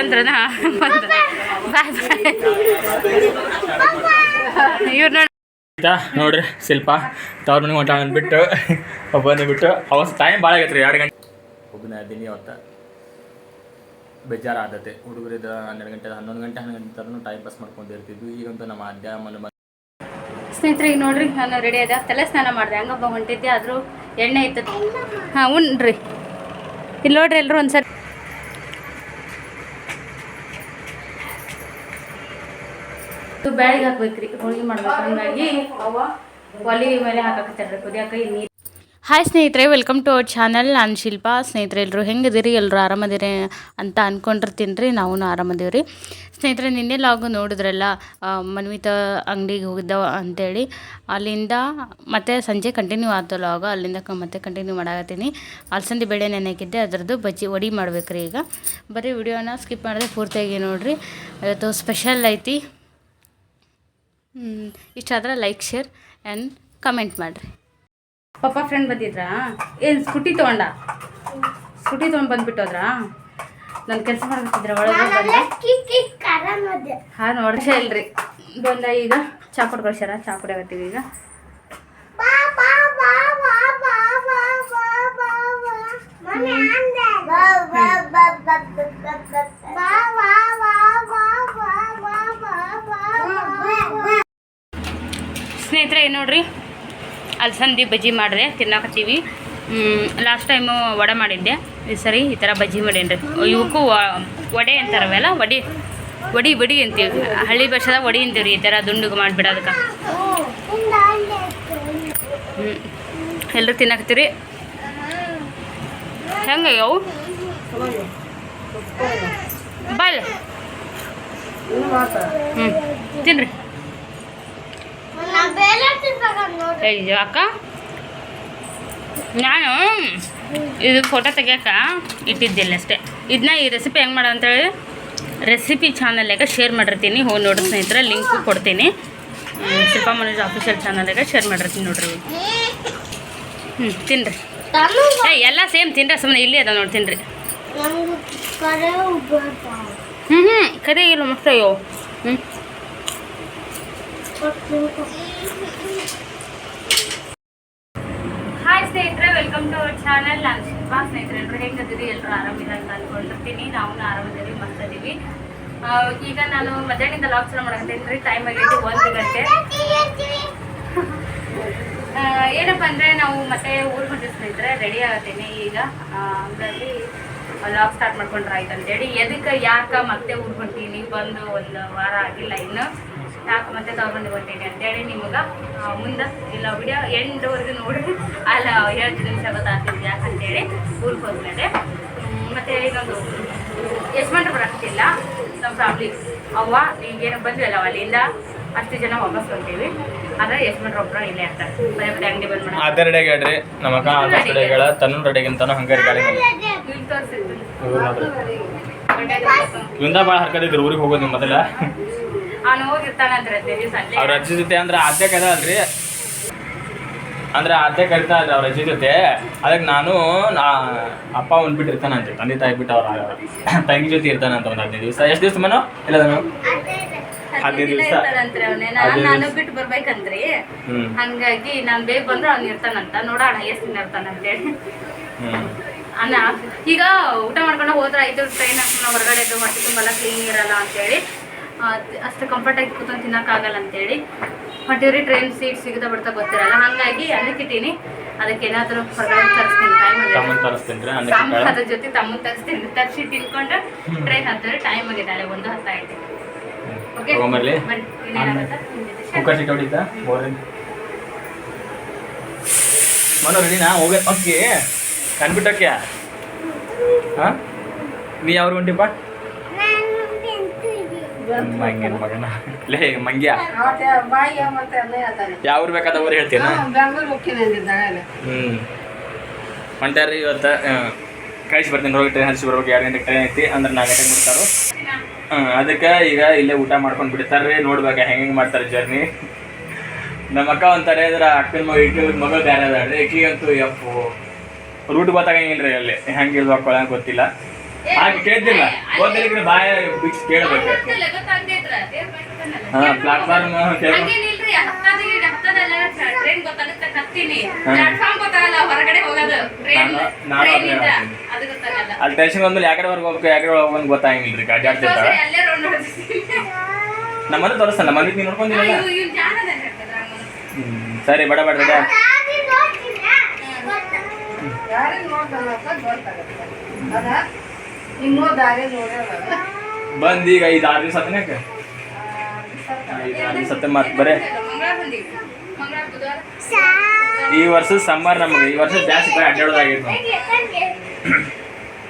ಬಂದ್ರನ ಬಂದ. ಬಾಯ್ ಬಾಯ್ ಇವ್ರು ನೋಡಿ ಆಯ್ತಾ? ನೋಡ್ರಿ ಶಿಲ್ಪ ತವ್ರ ಮನೆಗೆ ಹೊಂಟ ಅಂದ್ಬಿಟ್ಟು ಒಬ್ಬನೇ ಬಿಟ್ಟು ಅವಸ್ ಟೈಮ್ ಭಾಳ ಆಗೈತೆ ರೀ ಎರಡು ಗಂಟೆ ಒಬ್ಬನೇ ಅದೀನಿ ಅವತ್ತ ಬೇಜಾರು ಆದತೆ ಹುಡುಗರಿದ ಹನ್ನೆರಡು ಗಂಟೆ ಹನ್ನೊಂದು ಗಂಟೆ ಹನ್ನೊಂದು ಗಂಟೆ ಟೈಮ್ ಪಾಸ್ ಮಾಡ್ಕೊಂಡಿರ್ತಿದ್ವಿ ಈಗಂತೂ ನಮ್ಮ ಅಡ್ಡ ಮನೆ ಸ್ನೇಹಿತರೆ ಈಗ ನೋಡ್ರಿ ನಾನು ರೆಡಿ ಆದ ತಲೆ ಸ್ನಾನ ಮಾಡಿದೆ. ಹಂಗೊಬ್ಬ ಹೊಂಟಿದ್ದೆ ಆದರೂ ಎಣ್ಣೆ ಇತ್ತು. ಹಾಂ ಉಣ್ರಿ. ಇಲ್ಲಿ ನೋಡ್ರಿ ಎಲ್ಲರೂ ಒಂದ್ಸರಿ ಇದು ಬ್ಯಾಳಿಗೆ ಹಾಕ್ಬೇಕ್ರಿ. ಹೋಳಿಗೆ ಮಾಡ್ಬೇಕು. ಹಂಗಾಗಿ ಒಲಿ ಮೇಲೆ ಹಾಕಕತ್ತಾರ್ರಿ ಕುದಿಯಾಕ ಈ ನೀರು ಹಾಯ್ ಸ್ನೇಹಿತರೆ ವೆಲ್ಕಮ್ ಟು ಅವರ್ ಚಾನಲ್ ನಾನು ಶಿಲ್ಪ. ಸ್ನೇಹಿತರೆ ಎಲ್ಲರೂ ಹೆಂಗದಿರಿ ಎಲ್ಲರೂ ಆರಾಮದಿರಿ ಅಂತ ಅಂದ್ಕೊಂಡಿರ್ತೀನಿ ರೀ. ನಾವು ಆರಾಮದೀವಿ ರೀ ಸ್ನೇಹಿತರೆ, ನಿನ್ನೆ ಲಾಗು ನೋಡಿದ್ರಲ್ಲ ಮನ್ವಿತ ಅಂಗಡಿಗೆ ಹೋಗಿದ್ದ ಅಂತೇಳಿ. ಅಲ್ಲಿಂದ ಮತ್ತೆ ಸಂಜೆ ಕಂಟಿನ್ಯೂ ಆಯ್ತು ಲಾಗ. ಅಲ್ಲಿಂದ ಮತ್ತೆ ಕಂಟಿನ್ಯೂ ಮಾಡಾಕತ್ತೀನಿ. ಅಲಸಂದಿ ಬೇಳೆ ನೆನೆಕಿದ್ದೆ ಅದರದ್ದು ಬಜ್ಜಿ ವಡಿ ಮಾಡ್ಬೇಕು ರೀ ಈಗ. ಬರೀ ವಿಡಿಯೋನ ಸ್ಕಿಪ್ ಮಾಡಿದೆ ಪೂರ್ತಿಯಾಗಿ ನೋಡಿರಿ. ಇವತ್ತು ಸ್ಪೆಷಲ್ ಐತಿ. ಇಷ್ಟ ಆದ್ರೆ ಲೈಕ್ ಶೇರ್ ಆ್ಯಂಡ್ ಕಮೆಂಟ್ ಮಾಡಿರಿ ಪಪ್ಪ ಫ್ರೆಂಡ್ ಬಂದಿದ್ರಾ ಏನು ಸ್ಕೂಟಿ ತೊಗೊಂಡ ಸ್ಕೂಟಿ ತೊಗೊಂಡು ಬಂದ್ಬಿಟ್ಟೋದ್ರಾ ನಾನು ಕೆಲಸ ಮಾಡ್ಬೇಕಿದ್ರೆ ಒಳಗೆ ಬಂದೆ ಹಾಂ ನೋಡ್ರಿ ಇಲ್ರಿ ಬಂದ ಈಗ ಚಾ ಕುಡ್ ಕಳ್ಸ್ಯಾರ ಚಾ ಆಗತ್ತೀವಿ ಈಗ ಸ್ನೇಹಿತರೆ ಏನು ನೋಡ್ರಿ ಅಲಸಂದಿ ಬಜ್ಜಿ ಮಾಡಿದೆ, ತಿನ್ನಾಕತ್ತೀವಿ. ಲಾಸ್ಟ್ ಟೈಮು ವಡೆ ಮಾಡಿದ್ದೆ. ಈ ಸರಿ ಈ ಥರ ಬಜ್ಜಿ ಮಾಡೇನ್ರಿ. ಇವಕ್ಕೂ ವ- ವಡೆ ಅಂತಾರವೆಲ್ಲ ವಡಿ ವಡಿ ವಡಿ ಅಂತೀವಿ. ಹಳ್ಳಿ ಭಾಷೆದಾಗ ವಡಿ ಅಂತೀವಿ ರೀ ಈ ಥರ ದುಂಡುಗೆ ಮಾಡಿಬಿಡೋದಕ್ಕೆ. ಹ್ಞೂ ಎಲ್ಲರೂ ತಿನ್ನಾಕತ್ತೀರಿ? ಹೆಂಗೆ ಅವು ಬಾಯ್. ಹ್ಞೂ ತಿನ್ರಿ. ಅಯ್ಯೋ ಅಕ್ಕ. ನಾನು ಇದು ಫೋಟೋ ತೆಗಿಯಕ್ಕ ಇಟ್ಟಿದ್ದಿಲ್ಲ ಅಷ್ಟೇ. ಇದನ್ನ ಈ ರೆಸಿಪಿ ಹೆಂಗೆ ಮಾಡೋ ಅಂತೇಳಿ ರೆಸಿಪಿ ಚಾನಲ್ನಾಗ ಶೇರ್ ಮಾಡಿರ್ತೀನಿ. ಹೋಗಿ ನೋಡಿ ಸ್ನೇಹಿತರೆ ಲಿಂಕು ಕೊಡ್ತೀನಿ. ಶಿಲ್ಪ ಮನೋಜ್ ಆಫಿಷಿಯಲ್ ಚಾನಲ್ನಾಗ ಶೇರ್ ಮಾಡಿರ್ತೀನಿ ನೋಡ್ರಿ. ಹ್ಞೂ ತಿನ್ರಿ. ಏ ಎಲ್ಲ ಸೇಮ್ ತಿನ್ರಿ ಸುಮ್ಮನೆ ಇಲ್ಲಿ ಅದ ನೋಡಿ ತಿನ್ರಿ. ಹ್ಞೂ ಹ್ಞೂ ಕರಿ ಇಲ್ಲ ಮಕ್ಕಳು ಹ್ಞೂ ಹಾಯ್ ಸ್ನೇಹಿತರೆ ವೆಲ್ಕಮ್ ಟು ಅವರ್ ಚಾನಲ್ ನಾನು ಶಿಲ್ಪಾ ಸ್ನೇಹಿತರೆಲ್ಲರೂ ಹೇಗಿದ್ದೀರಿ? ಎಲ್ಲರೂ ಆರಾಮಿಲ್ಲ ಅಂತ ಅನ್ಕೊಂಡಿರ್ತೀನಿ. ನಾವು ಆರಾಮದಿರಿ ಮತ್ತೆ ಅದೀವಿ ಈಗ ನಾನು ಮಧ್ಯಾಹ್ನದಿಂದ ಲಾಕ್ ಚಲೋ ಮಾಡಕತ್ತೀನಿ. ರೀ ಟೈಮ್ ಆಗೈತಿ ಒಂದು ಗಂಟೆ. ಏನಪ್ಪ ಅಂದರೆ ನಾವು ಮತ್ತೆ ಊರು ಸ್ನೇಹಿತರೆ ರೆಡಿ ಆಗತ್ತೀನಿ ಈಗ. ಹಂಗಾಗಿ ಲಾಕ್ ಸ್ಟಾರ್ಟ್ ಮಾಡ್ಕೊಂಡ್ರೆ ಆಯ್ತು ಎದಕ್ಕೆ, ಯಾಕೆ ಮತ್ತೆ ಹೊಂಟೀನಿ ಬಂದು ಒಂದು ವಾರ ಆಗಿಲ್ಲ ಇನ್ನು. ಯಾಕೆ ಮತ್ತೆ ತಗೊಂಡು ಹೊಂಟೀನಿ ಅಂತೇಳಿ ನಿಮಗೆ. ಮುಂದೆ ಇಲ್ಲ ವಿಡಿಯೋ ಎಂಡ್ವರೆಗೂ ನೋಡಿ. ಅಲ್ಲ ಎರಡು ನಿಮಿಷ ಗೊತ್ತಾಗ್ತಿದ್ವಿ ಯಾಕಂತೇಳಿ ಊರಿಗೆ ಹೋದ್ಮೇಲೆ. ಮತ್ತು ಇನ್ನೊಂದು. ಯಜಮಾನ್ರು ಬರಾಕ್ತಿಲ್ಲ ನಮ್ಮ ಫ್ಯಾಮ್ಲಿ. ಅವ್ವ ಈಗೇನು ಬಂದ್ವಿ ಅಲ್ಲ ಅಲ್ಲಿಂದ? ಅಷ್ಟು ಜನ ವಾಪಸ್ ಬರ್ತೀವಿ ಆದರೆ ಯಜಮಾನ್ರು ಒಬ್ಬರು ಇಲ್ಲೇ ಇರ್ತಾರೆ. ಮನೆ ಮನೆ ಅಂಗಡಿ ಬಂದ್ ನಮ್ಮ ಅಕ್ಕ ತನ್ನ ಹಂಗಾರಿ ಗಾಳಿ ಇವಂದ ಭಾಳ ಊರಿಗೆ ಹೋಗೋದು ನಿಮ್ಮ ಮೊದಲ. ಅವನು ಹೋಗಿರ್ತಾನಂದ್ರೆ ಅವ್ರ ಅಜ್ಜಿ ಜೊತೆ ಅಂದ್ರೆ ಅದೇ ಕದ ಅಲ್ರಿ. ಅಂದ್ರೆ ಅದೇ ಕರಿತಾ ಇದ್ರೆ ಅವ್ರ ಅಜ್ಜಿ ಜೊತೆ. ಅದಕ್ಕೆ ನಾನು ಅಪ್ಪ ಅಂತೆ. ತಂದೆ ತಾಯಿ ಬಿಟ್ಟು ಅವ್ರ ತಂಗಿ ಜೊತೆ ಇರ್ತಾನಂತ ಒಂದು ಹದಿನೈದು ದಿವಸ. ಎಷ್ಟು ದಿವಸ ಮನೋ? ಇಲ್ಲ ನಾನು ಹದಿನೈದು ದಿವ್ಸ. ನಾನು. ಬಿಟ್ಟು ಬರ್ಬೇಕಂದ್ರಿ ಹಂಗಾಗಿ ನಾನು ಬೇಗ ಬಂದ್ರೆ ಅವ್ನು ಇರ್ತಾನಂತ. ನೋಡೋಣ ಎಷ್ಟು ದಿನ ಇರ್ತಾನಂತೇಳಿ ಹೇಳಿ. ಅನ್ನ ಈಗ ಊಟ ಮಾಡ್ಕೊಂಡು ಹೋದ್ರೆ ಐದು ಟ್ರೈನ್ ಹೊರಗಡೆ ಇದು ತುಂಬಾ ಕ್ಲೀನ್ ಇರಲ್ಲ ಅಂತೇಳಿ ಅಷ್ಟು ಕಂಫರ್ಟಾಗಿ ಕೂತ್ಕೊಂಡು ತಿನ್ನೋಕ್ಕಾಗಲ್ಲ ಅಂತೇಳಿ. ಹೊಟ್ಟಿವ್ರಿ ಟ್ರೈನ್ ಸೀಟ್ ಸಿಗದ ಬಿಡ್ತಾ ಗೊತ್ತಿರಲ್ಲ. ಹಾಗಾಗಿ ಅದಕ್ಕಿಟ್ಟೀನಿ ಅದಕ್ಕೆ ಏನಾದರೂ ಹೊರಗಡೆ ತರಿಸ್ತೀನಿ. ಟೈಮ್ ತಮ್ಮನ್ ಅದ್ರ ಜೊತೆ ತಮ್ಮ ತರಿಸ್ತೀನಿ. ತರಿಸಿ ತಿನ್ಕೊಂಡು ಟ್ರೈನ್ ಹತ್ತಿರ ಟೈಮ್ ಆಗಿದೆ ಅಲ್ಲೇ ಒಂದು ಓಕೆ? ಬರ್ರಿ ಇನ್ನೇನಾಗುತ್ತಾ ಕುಕ್ಕರ್ ಸಿಟ್ಟು ಮನೋ ರೆಡಿನಾ ಹೋಗ. ಓಕೆ. ಹಾಂ? ನೀ ಯಾವ್ರು ಹೊಂಟಿಪ್ಪ ಮಂಗ್ಯನ ಮಗನ ಲೇ ಮಂಗ್ಯ. ಯಾವ ಬೇಕಾದ ಊರು ಹೇಳ್ತೀನ ಹ್ಞೂ ಹೊಂಟಾರಿ ಇವತ್ತು ಕಳಿಸಿ ಬರ್ತೀನಿ ಹೋಗಿ ಟ್ರೈನ್ ಹಚ್ಚಿ ಬರ್ಬೇಕು ಎರಡು ಗಂಟೆಗೆ ಟ್ರೈನ್ ಐತಿ ಅಂದ್ರೆ ನಾಲ್ಕು ಗಂಟೆಗೆ ಬಿಡ್ತಾರೋ ಅದಕ್ಕೆ ಈಗ ಇಲ್ಲೇ ಊಟ ಮಾಡ್ಕೊಂಡು ಬಿಡ್ತಾರೆ ನೋಡ್ಬೇಕು ಹೆಂಗೆ ಹೆಂಗೆ ಮಾಡ್ತಾರೆ ಜರ್ನಿ ನಮ್ಮ ಅಕ್ಕ ಅಂತಾರೆ ಇದ್ರ ಅಕ್ಕನ ಮಗ ಇಟ್ಟು ಮಗ ಬೇರೆ ಇಟ್ಲಿ ಅಂತೂ ಯಪ್ಪು. ರೂಟ್ ಗೊತ್ತಾಗಂಗಿಲ್ಲ ರೀ ಅಲ್ಲಿ ಹೆಂಗೆ ಇಲ್ವಾ ಗೊತ್ತಿಲ್ಲ. ಹಾಗೆ ಕೇಳ್ತಿಲ್ಲ. ಹೋದಲ್ಲಿ ಕಡೆ ಬಾಯ ಬಿಚ್ಚಿ ಕೇಳಬೇಕು. ಹಾ ಪ್ಲಾಟ್ಫಾರ್ಮ್ ಅಲ್ಲಿ ಟೆನ್ಷನ್ ಬಂದ್ಮೇಲೆ ಯಾಕಡೆ ಹೊರಗೆ ಹೋಗ್ಬೇಕು ಯಾಕಡೆ ಹೋಗ್ಬೇಕು ಅಂತ ಗೊತ್ತಾಗಿಲ್ಲ ಗಾಡಿ ಆಡ್ತಿರ್ತಾರ. ನಮ್ಮ ಮನೆ ತೋರಿಸ್ತಾನ ನಮ್ಮ ಮನೆ ನೀನು ನೋಡ್ಕೊಂಡಿಲ್ಲ ಸರಿ ಬಡ ಬೇಡ ಬೇಡ. ಯಾರಿಗೆ ನೋಡ್ತಾನ ಇನ್ನೂ ದಾರಿ ಬಂದ್ ಈಗ ಐದು ಆರು ದಿವಸ ಹತ್ತನೇಕ ಐದು ಆರು ದಿವಸ ಹತ್ತೆ ಮತ್ತೆ ಬರೇ. ಈ ವರ್ಷ ಸಮ್ಮರ್ ನಮಗೆ ಈ ವರ್ಷ ಜಾಸ್ತಿ ಬರೀ ಅಡ್ಡಾಡೋದಾಗೈತೆ ನಾವು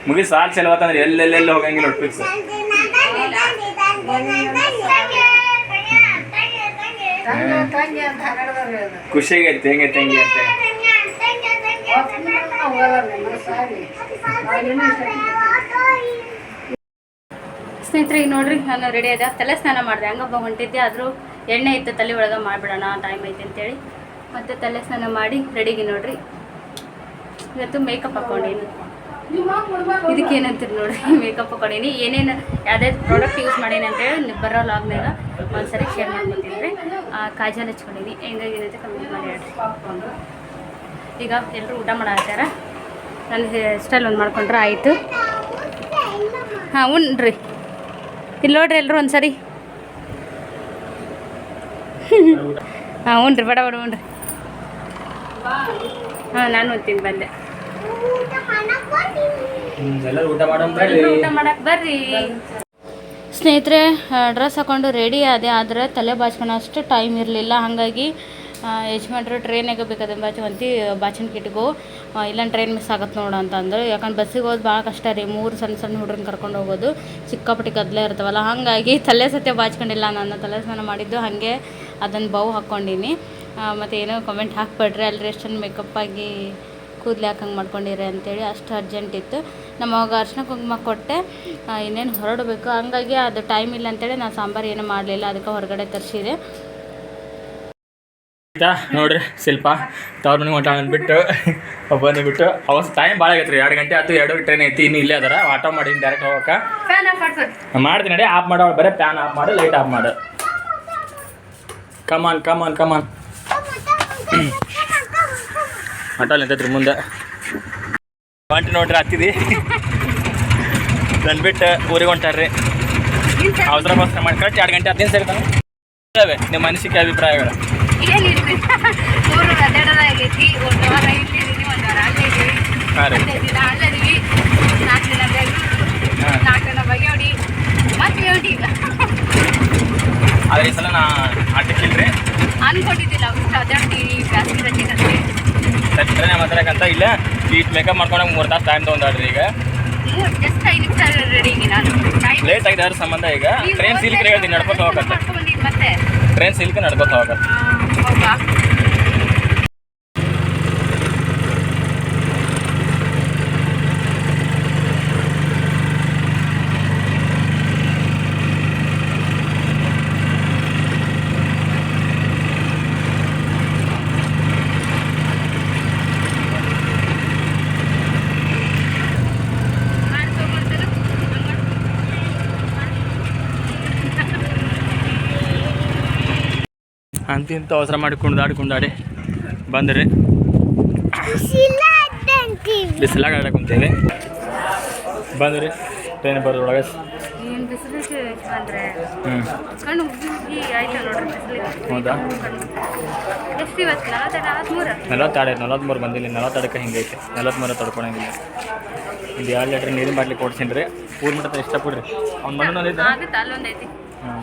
ಮುಗಿ ಸಾಲ್ ಚೆಲ್ವತ್ತಂದ್ರೆ ಎಲ್ಲೆಲ್ಲೆಲ್ಲ ಹೋಗಂಗಿಲ್ಲ ಒಟ್ಟು ಫಿಕ್ಸ್ ಖುಷಿಯಾಗೈತೆ ಹೆಂಗೈತೆ ಹೆಂಗೆ ಅಂತ. ಸ್ನೇಹಿತರೆ, ಈಗ ನೋಡ್ರಿ, ನಾನು ರೆಡಿ ಆದ ತಲೆ ಸ್ನಾನ ಮಾಡಿದೆ. ಹಂಗಪ್ಪ ಹೊಂಟಿದ್ದೆ. ಆದರೂ ಎಣ್ಣೆ ಇತ್ತು, ತಲೆ ಒಳಗೆ ಮಾಡಿಬಿಡೋಣ ಟೈಮ್ ಐತೆ ಅಂತೇಳಿ. ಮತ್ತೆ ತಲೆ ಸ್ನಾನ ಮಾಡಿ ರೆಡಿಗೆ ನೋಡ್ರಿ. ಇವತ್ತು ಮೇಕಪ್ ಹಾಕೊಂಡೇನು. ಇದಕ್ಕೆ ಏನಂತೀರಿ ನೋಡ್ರಿ? ಮೇಕಪ್ ಹಾಕೊಂಡೀನಿ. ಏನೇನು ಯಾವ್ದಾದ್ರು ಪ್ರಾಡಕ್ಟ್ ಯೂಸ್ ಮಾಡೀನಿ ಅಂತೇಳಿ ಬರೋ ಲಾಗ್ನಾಗ ಒಂದ್ಸರಿ ಶೇರ್ ಮಾಡ್ಕೊತೀನಿ ಕಾಜಲ್ ಹಚ್ಕೊಂಡೀನಿ. ಹೆಂಗಾಗಿ ಏನಂತ ಕಮ್ಮಿ ಮಾಡಿ ಹೇಳ್ರಿ. ಈಗ ಎಲ್ಲರೂ ಊಟ ಮಾಡಾಕ್ತಾರ ನನ್ನ ಹೇರ್ ಸ್ಟೈಲ್ ಒಂದು ಮಾಡ್ಕೊಂಡ್ರೆ ಆಯಿತು. ಹಾಂ ಉಣ್ರಿ. ಇಲ್ಲಿ ನೋಡ್ರಿ ಎಲ್ಲರೂ ಒಂದ್ಸರಿ. ಹಾಂ ಉಣ್ರಿ ಬಡ ಬಡ ಉಣ್ರಿ. ಹಾಂ ನಾನು ಉಣ್ತೀನಿ ಬಂದೆ. ಊಟ ಮಾಡಕ್ಕೆ ಬರ್ರಿ. ಸ್ನೇಹಿತರೆ ಡ್ರೆಸ್ ಹಾಕೊಂಡು ರೆಡಿ ಆದೆ ಆದರೆ ತಲೆ ಬಾಚ್ಕೊಳೋ ಅಷ್ಟು ಟೈಮ್ ಇರಲಿಲ್ಲ. ಹಾಗಾಗಿ ಯಜಮಾನ್ರು ಟ್ರೈನಾಗ ಬೇಕಾದ್ರೆ ಬಾಚಿ ಒಂತಿ ಬಾಚಿನ ಕಿಟ್ಗೋ ಇಲ್ಲ ಟ್ರೈನ್ ಮಿಸ್ ಆಗತ್ತೆ ನೋಡು ಅಂತ ಅಂದರು. ಯಾಕಂದ್ರೆ ಬಸ್ಸಿಗೆ ಹೋದ್ ಭಾಳ ಕಷ್ಟ ರೀ, ಮೂರು ಸಣ್ಣ ಸಣ್ಣ ಹುಡ್ರನ್ನ ಕರ್ಕೊಂಡು ಹೋಗೋದು. ಸಿಕ್ಕಾಪಟ್ಟಿ ಗದ್ದಲೇ ಇರ್ತಾವಲ್ಲ, ಹಾಗಾಗಿ ತಲೆ ಸತ್ಯ ಬಾಚ್ಕೊಂಡಿಲ್ಲ ನಾನು ತಲೆ ಸ್ನಾನ ಮಾಡಿದ್ದು, ಹಾಗೆ ಅದನ್ನು ಬೌ ಹಾಕ್ಕೊಂಡಿನಿ. ಮತ್ತು ಏನೋ ಕಮೆಂಟ್ ಹಾಕ್ಬೇಡ್ರಿ ಅಲ್ಲಿ ಎಷ್ಟು ಮೇಕಪ್ ಆಗಿ ಕೂದಲು ಹಂಗೆ ಮಾಡ್ಕೊಂಡಿರಿ ಅಂತೇಳಿ ಅಷ್ಟು ಅರ್ಜೆಂಟ್ ಇತ್ತು. ನಮ್ಮ ಅವಾಗ ಅರ್ಶಿನ ಕುಂಕುಮ ಕೊಟ್ಟೆ ಇನ್ನೇನು ಹೊರಡಬೇಕು. ಹಂಗಾಗಿ ಅದು ಟೈಮ್ ಇಲ್ಲ ಅಂತೇಳಿ ನಾನು ಸಾಂಬಾರು ಏನೂ ಮಾಡಲಿಲ್ಲ, ಅದಕ್ಕೆ ಹೊರಗಡೆ ತರಿಸಿದೆ. ನೋಡ್ರಿ ಶಿಲ್ಪ ತವ್ರ ಮನೆಗೆ ಹೊಂಟ ಅಂದ್ಬಿಟ್ಟು ಬಂದುಬಿಟ್ಟು ಅವಸ್ ಟೈಮ್ ಭಾಳ ಆಗೈತೆ ರೀ ಎರಡು ಗಂಟೆ ಆಯ್ತು ಎರಡು ಟ್ರೈನ್ ಐತಿ ಇನ್ನು ಇಲ್ಲೇ ಅದರ ಆಟೋ ಮಾಡಿ ಡೈರೆಕ್ಟ್ ಹೋಗಕ್ಕೆ. ಫ್ಯಾನ್ ಮಾಡ್ತೀನಿ ನಡಿ ಆಫ್ ಮಾಡೋ ಬರೀ ಪ್ಯಾನ್ ಆಫ್ ಮಾಡು ಲೈಟ್ ಆಫ್ ಮಾಡು. Come on come on come on auto ನಿಂತೈತ್ರಿ ಮುಂದೆ. ಹೊಂಟಿ ನೋಡ್ರಿ ಹತ್ತಿದಿ. ಬಂದ್ಬಿಟ್ಟು ಊರಿಗೆ ಹೊಂಟಾರ್ರಿ. ಅವಸರ ಮಾಡಿ ಕರೆಕ್ಟ್ ಎರಡು ಗಂಟೆ ಹದಿನೈದು ಸರಿ ನಿಮ್ಮ ಮನಸ್ಸಿಗೆ ಅಭಿಪ್ರಾಯಗಳು. ಏನಿಲ್ರಿ ಮೂರು ಹನ್ನೆರಡರಾಗೈತಿ ಒಂದು ವಾರ ಇಲ್ಲಿದ್ದೀನಿ ಒಂದು ವಾರ ಅಲ್ಲೇ ಇದೀವಿ ಹದಿನೈದು ದಿನ ಅಲ್ಲದೀವಿ ನಾಲ್ಕು ದಿನ ಬೆಂಗಳೂರು. ನಾಲ್ಕು ದಿನ ಬಗೆಹೊಡಿ. ಮತ್ತೆ ಹೇಳಿ? ಈಗ ಆದ್ರೆ ಈ ಸಲ ನಾ ಆಟಕ್ಕಿಲ್ರಿ ಅನ್ಕೊಂಡಿದ್ದಿಲ್ಲ ಅಷ್ಟು ಅದಾಡ್ತೀವಿ ಜಾಸ್ತಿ ರಜೆ ಕಟ್ಟಿ ಟ್ರೈನ್ ಮಾತಾಡಕಂತ ಇಲ್ಲ ಈಟ್ ಮೇಕಪ್ ಮಾಡ್ಕೊಂಡಾಗ ಮೂರು ತಾಸು ಟೈಮ್ ತೊಗೊಂಡಾಡ್ರಿ ಈಗ. ಜಸ್ಟ್ ಐದು ನಿಮಿಷ ರೆಡಿ ನಾನು. ಲೇಟ್ ಆಗಿದೆ ಅದ್ರ ಸಂಬಂಧ ಈಗ. ಟ್ರೈನ್ ಸಿಲ್ಕ್ ಹೇಳ್ತೀನಿ ನಡ್ಕೊತ ಹೋಗತ್ತೆ ಟ್ರೈನ್ ಸಿಲ್ಕ್ ನಡ್ಕೊತ ಹೋಗತ್ತೆ ಆ, ಅಂತಿಂತ ಅವಸರ ಮಾಡಿ ಕುಣ್ದಾಡಿ ಆಡಿ ಬಂದ್ರಿ ಬಿಸಿಲಾಗ ಆಡಕ್ಕೆ ಕುಂತೇವೆ ಬಂದ್ರಿ ಟ್ರೈನ್ ಬರೋದೊಳಗೆ ಹೌದಾ? ನಲವತ್ತಾಡು ನಲವತ್ತ್ಮೂರು ಬಂದಿಲ್ಲ ನಲವತ್ತಾಡಕ್ಕೆ ಹಿಂಗೈತೆ. ನಲವತ್ತ್ಮೂರ ತಡ್ಕೊಳಂಗಿಲ್ಲ. ಇದು ಎರಡು ಲೀಟ್ರ್ ನೀರಿನ ಬಾಟ್ಲಿ ಕೊಡ್ಸೀನಿ ರೀ ಊರು ಮಟ್ಟ ಇಷ್ಟಪಡ್ರಿ. ಅವ್ನು ಹ್ಞೂ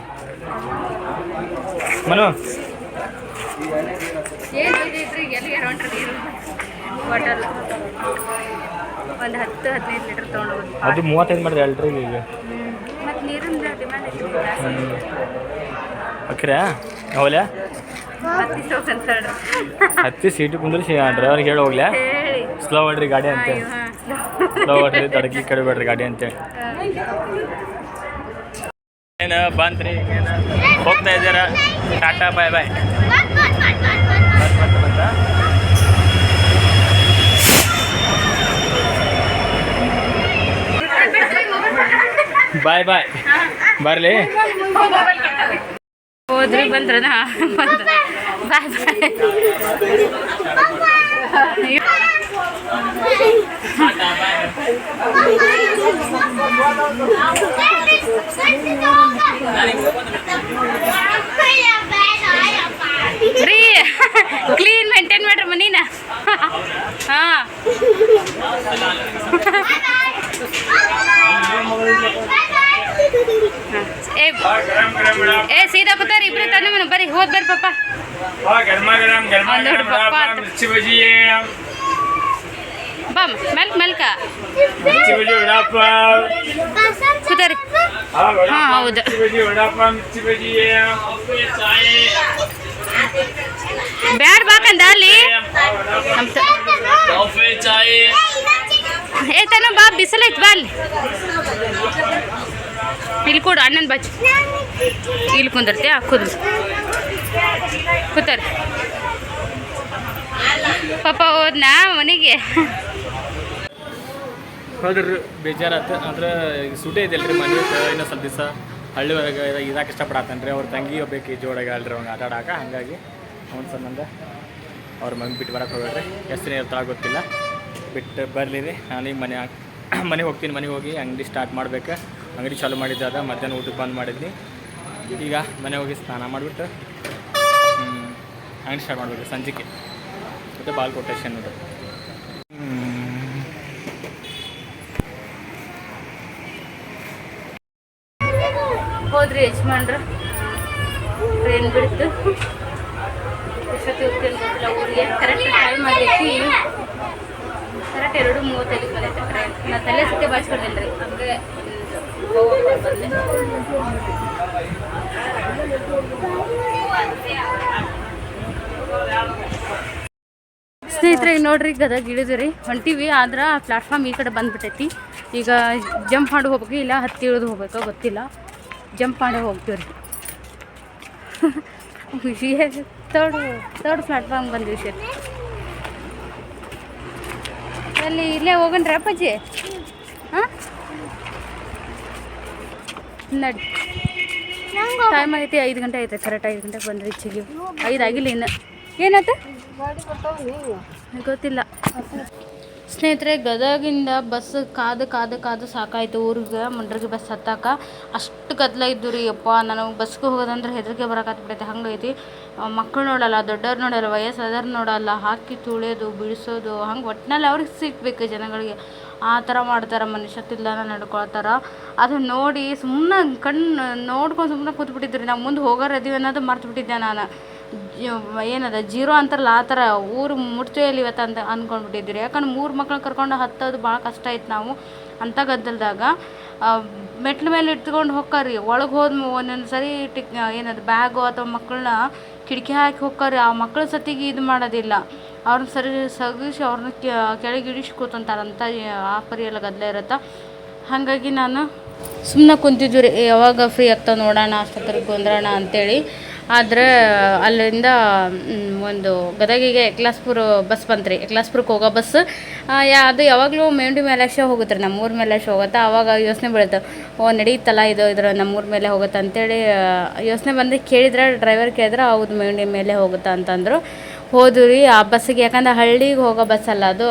ಮನು? ಏನು ಇದ್ರಿ? ಎಲ್ಲಿಗೆ ಹೊಂಟ್ರಿ ನೀರು ಬಾಟಲ್ ಒಂದು ಹತ್ತು ಹದಿನೈದು ಲೀಟರ್ ತೊಗೊಂಡು ಅದು ಮೂವತ್ತೈದು ಮಾಡಿದ್ರೆ ಅಲ್ರಿ ಈಗ. ಮತ್ತು ನೀರಿಂದ ಡಿಮ್ಯಾಂಡ್ ಓಕೆರಾ ಅವಲ್ಯಾ ಹತ್ತಿ ಸೀಟ್ ಕುಂದ್ರಿಸಿ ಡ್ರೈವರ್ಗೆ ಹೇಳಿ ಹೋಗ್ಲ. ಸ್ಲೋ ಹೊಡ್ರಿ ಗಾಡಿ ಅಂತ. ಸ್ಲೋ ಹೊಡ್ರಿ ತಡಕಿ ಕಡಿಬೇಡ್ರಿ ಗಾಡಿ ಅಂತೇಳಿ ಏನು ಬಂತ್ರಿ? ಹೋಗ್ತಾ ಇದ್ದೀರಾ? ಟಾಟಾ ಬಾಯ್ ಬಾಯ್. ಬಾಯ್ ಬಾಯ್ ಬರಲಿ ಹೋದ್ರಿ ಬಂದ್ರನ ಬಂದ್ರ. ಬಾಯ್ ಬಾಯ್. ರೀ ಕ್ಲೀನ್ ಮೇಂಟೈನ್ ಮಾಡ್ರಿ ಮನಿನ. ಹಾ. ಏ ಏ ಸೀದಾ ಕೂತಾರ ಇಬ್ರು ತಂದು ಮನ ಬರ್ರಿ ಹೋದ್ ಬರ್ರಿ ಪಪ್ಪ ಗರ್ಮ ಗರಂ ಗರ್ಮ ಒಂದು ಗರಂ ಪಪ್ಪ ವಡಾ ಅಂತ. ಮಿರ್ಚಿ ಬಜಿ ಬಾ ಮೆಲ್ಕ ಮೆಲ್ಕ ಮಿರ್ಚಿ ಬಜಿ ವಡಾ ಪಾವ್ ಕೂತಾರಿ ಹಾ ವಡಾ ಹಾ, ಪಾವ್ ಹೌದು. ಮಿರ್ಚಿ ಬಜಿ ವಡಾ ಪಾವ್ ಮಿರ್ಚಿ ಬಜಿ ಕಾಫಿ ಚಾಯ್ ಬ್ಯಾಡ್ ಬಾಕಂದ ಅಲ್ಲಿ ನಮ್ ತ- ಕಾಫಿ ಚಾಯ್ ಏ ತನ ಬಾ ಬಿಸಿಲೈತ್ ಬಾ ಅಲ್ಲಿ ಇಲ್ಲಿ ಕೊಡು, ಅಣ್ಣನ ಬಚ್ಚ ಇಲ್ಲಿ ಕುಂದಿರ್ತಿ ಕುದ್ರು ಕೂತಾರ. ಪಾಪ ಹೋದ್ನಾ ಮನೆಗೆ. ಹೋದ್ರಿ, ಬೇಜಾರಾತು. ಅಂದ್ರೆ ಈಗ ಸೂಟೇ ಇದೆಯಲ್ಲ ರೀ ಮನೆ ಇನ್ನೂ ಸ್ವಲ್ಪ ದಿವಸ ಹಳ್ಳಿ ಒಳಗೆ ಇದಾಕೆ ಇಷ್ಟಪಡತ್ತಾನ ರೀ ಅವ್ರ ತಂಗಿ ಒಬ್ಬಕ್ಕೆ ಜೋಡಾಗ ಅಲ್ರಿ ಅವ್ನು ಆಟ ಆಡಾಕ ಹಂಗಾಗಿ ಅವ್ನ ಸಂಬಂಧ ಅವ್ರ ಮನೆ ಬಿಟ್ಟು ಬರಕ್ಕೆ ಹೋಗ್ರಿ ಎಷ್ಟು ದಿನ ಇರ್ತಾಳ ಗೊತ್ತಿಲ್ಲ. ಬಿಟ್ಟು ಬರಲಿ ರೀ ನಾನೀಗ ಮನೆ ಮನೆಗೆ ಹೋಗ್ತೀನಿ, ಮನೆಗೆ ಹೋಗಿ ಅಂಗಡಿ ಸ್ಟಾರ್ಟ್ ಮಾಡ್ಬೇಕು. ಅಂಗಡಿ ಚಾಲು ಮಾಡಿದ್ದೆ ಅದ ಮಧ್ಯಾಹ್ನ ಊಟಕ್ಕೆ ಬಂದ್ ಮಾಡಿದ್ನಿ ಈಗ ಮನೆ ಹೋಗಿ ಸ್ನಾನ ಮಾಡಿಬಿಟ್ಟು ಅಂಗಡಿ ಸ್ಟಾರ್ಟ್ ಮಾಡಬೇಕು ಸಂಜೆಗೆ. ಮತ್ತು ಬಾಲ್ ಕೊಟೇಶನ್ ಇದು. ಹೋದ್ರಿ ಯಜಮಾನ್ರು. ಟ್ರೈನ್ ಬಿಡ್ತು? ಎಷ್ಟೊತ್ತಿ ಹೋಗ್ತೀನಿ ಗೊತ್ತಿಲ್ಲ. ಊರಿಗೆ ಕರೆಕ್ಟ್ ಟೈಮ್ ಆಗೈತಿ ಕರೆಕ್ಟ್ ಎರಡು ಮೂವತ್ತೈದು ಬಂದೈತೆ ಟ್ರೈನ್ ನಾ ತಲೆ ಸತ್ಯ ಬಾಚ್ಕೊಂಡಿಲ್ಲ ರೀ ಹಂಗೆ ಸ್ನೇಹಿತರೆ, ನೋಡ್ರಿ ಗದಗ ಇಳಿದ್ರಿ ಹೊಂಟಿವಿ, ಆದ್ರೆ ಪ್ಲಾಟ್ಫಾರ್ಮ್ ಈ ಕಡೆ ಬಂದ್ಬಿಟ್ಟೈತಿ ಈಗ ಜಂಪ್ ಮಾಡಿ ಹೋಗ್ಬೇಕು, ಇಲ್ಲ ಹತ್ತಿ ಇಳಿದು ಹೋಗ್ಬೇಕೋ ಗೊತ್ತಿಲ್ಲ. ಜಂಪ್ ಮಾಡಿ ಹೋಗ್ತೀವಿ ರೀ ತರ್ಡ್ ತರ್ಡ್ ಪ್ಲಾಟ್ಫಾರ್ಮ್ ಬಂದ್ವಿ ಸರ್. ಅಲ್ಲಿ ಇಲ್ಲೇ ಹೋಗಣ್ರಿ ಅಪ್ಪಾಜಿ? ಹಾಂ? ನಡಿ. ಟೈಮ್ ಆಗೈತಿ ಐದು ಗಂಟೆ ಐತೆ ಕರೆಕ್ಟ್ ಐದು ಗಂಟೆಗೆ ಬಂದ್ರಿ ಇಚ್ಚಿಗೆ. ಐದು ಆಗಿಲ್ಲ ಇನ್ನು. ಬರ್ತಾವ ಗೊತ್ತಿಲ್ಲ. ಸ್ನೇಹಿತರೆ ಗದಗಿಂದ ಬಸ್ ಕಾದು ಕಾದು ಕಾದು ಸಾಕಾಯ್ತು. ಊರಿಗೆ ಮುಂಡ್ರಿಗೆ ಬಸ್ ಹತ್ತಾಕ. ಅಷ್ಟು ಗದ್ದಲ ಇದ್ದು ರೀ ಅಪ್ಪ ನಾನು ಬಸ್ಗೆ ಹೋಗೋದಂದ್ರೆ ಹೆದರಿಕೆ ಬರಕತ್ಬಿಟ್ಟೈತೆ ಹಂಗೈತಿ. ಮಕ್ಕಳು ನೋಡಲ್ಲ ದೊಡ್ಡವ್ರು ನೋಡಲ್ಲ ವಯಸ್ಸಾದವ್ರು ನೋಡಲ್ಲ. ಹಾಕಿ ತುಳಿಯೋದು ಬಿಡಿಸೋದು ಹಂಗೆ ಒಟ್ಟಿನಲ್ಲಿ ಅವ್ರಿಗೆ ಸಿಗ್ಬೇಕು ಜನಗಳಿಗೆ. ಆ ಥರ ಮಾಡ್ತಾರೆ ಮನುಷ್ಯತ್ತಿಲ್ಲನ ನಡ್ಕೊಳ್ತಾರೆ. ಅದು ನೋಡಿ ಸುಮ್ಮನೆ ಕಣ್ಣು ನೋಡ್ಕೊಂಡು ಸುಮ್ಮನೆ ಕೂತ್ಬಿಟ್ಟಿದ್ರಿ. ನಾವು ಮುಂದೆ ಹೋಗೋರು ಅದೀವಿ ಅನ್ನೋದು ಮರ್ತು ಬಿಟ್ಟಿದ್ದೆ ನಾನು ಏನದ, ಜೀರೋ ಅಂತಾರಲ್ಲ ಆ ಥರ ಊರು ಮುಟ್ತೀವಲ್ಲಿ ಇವತ್ತು ಅಂತ ಅಂದ್ಕೊಂಡ್ಬಿಟ್ಟಿದ್ರಿ ಯಾಕಂದ್ರೆ ಮೂರು ಮಕ್ಳನ್ನ ಕರ್ಕೊಂಡು ಹತ್ತೋದು ಭಾಳ ಕಷ್ಟ ಆಯ್ತು ನಾವು ಅಂಥ ಗದ್ದಲ್ದಾಗ. ಮೆಟ್ಲ ಮೇಲೆ ಇಟ್ಕೊಂಡು ಹೋಗ್ಕರಿ ಒಳಗೆ ಹೋದ ಒಂದೊಂದು ಸರಿ ಟಿಕ್, ಏನದು, ಬ್ಯಾಗು ಅಥವಾ ಮಕ್ಕಳನ್ನ ಕಿಟಕಿ ಹಾಕಿ ಹೋಗ್ತಾರೆ ಆ ಮಕ್ಕಳ ಸತಿಗೆ ಇದು ಮಾಡೋದಿಲ್ಲ. ಅವ್ರನ್ನ ಸರಿ ಸಗಿಸಿ ಅವ್ರನ್ನ ಕೆಳಗೆ ಇಳಿಸಿ ಕೂತಂತಾರಂತ ಆ ಪರಿ ಎಲ್ಲ ಗದ್ದಲ ಇರುತ್ತೆ. ಹಾಗಾಗಿ ನಾನು ಸುಮ್ಮನೆ ಕುಂತಿದ್ವಿ ರೀ, ಯಾವಾಗ ಫ್ರೀ ಆಗ್ತಾವೆ ನೋಡೋಣ ಆಸ್ಪತ್ರೆಗೆ ಕುಂದ್ರೋಣ ಅಂತೇಳಿ. ಆದರೆ, ಅಲ್ಲಿಂದ ಒಂದು ಗದಗಿಗೆ ಎಕ್ಲಾಸ್ಪುರ ಬಸ್ ಬಂತು ರೀ ಎಕ್ಲಾಸ್ಪುರಕ್ಕೆ ಹೋಗೋ ಬಸ್. ಯಾ, ಅದು ಯಾವಾಗಲೂ ಮೇಂಡಿ ಮೇಲಾಕ್ಷ ಹೋಗುತ್ತೆ ರೀ ನಮ್ಮೂರ ಮೇಲಾಕ್ಷ ಹೋಗುತ್ತೆ ಆವಾಗ ಯೋಚನೆ ಬೀಳುತ್ತೆ. ಓ, ನಡೀತಲ್ಲ ಇದು, ಇದ್ರ ನಮ್ಮೂರ ಮೇಲೆ ಹೋಗುತ್ತೆ ಅಂತೇಳಿ ಯೋಚನೆ ಬಂದು ಕೇಳಿದ್ರೆ, ಡ್ರೈವರ್ ಕೇಳಿದ್ರೆ, ಹೌದು, ಮೇಂಡಿ ಮೇಲೆ ಹೋಗುತ್ತೆ ಅಂತಂದರು. ಹೋದ್ವಿ ರೀ ಆ ಬಸ್ಸಿಗೆ. ಯಾಕಂದ್ರೆ ಹಳ್ಳಿಗೆ ಹೋಗೋ ಬಸ್ ಅಲ್ಲ ಅದು.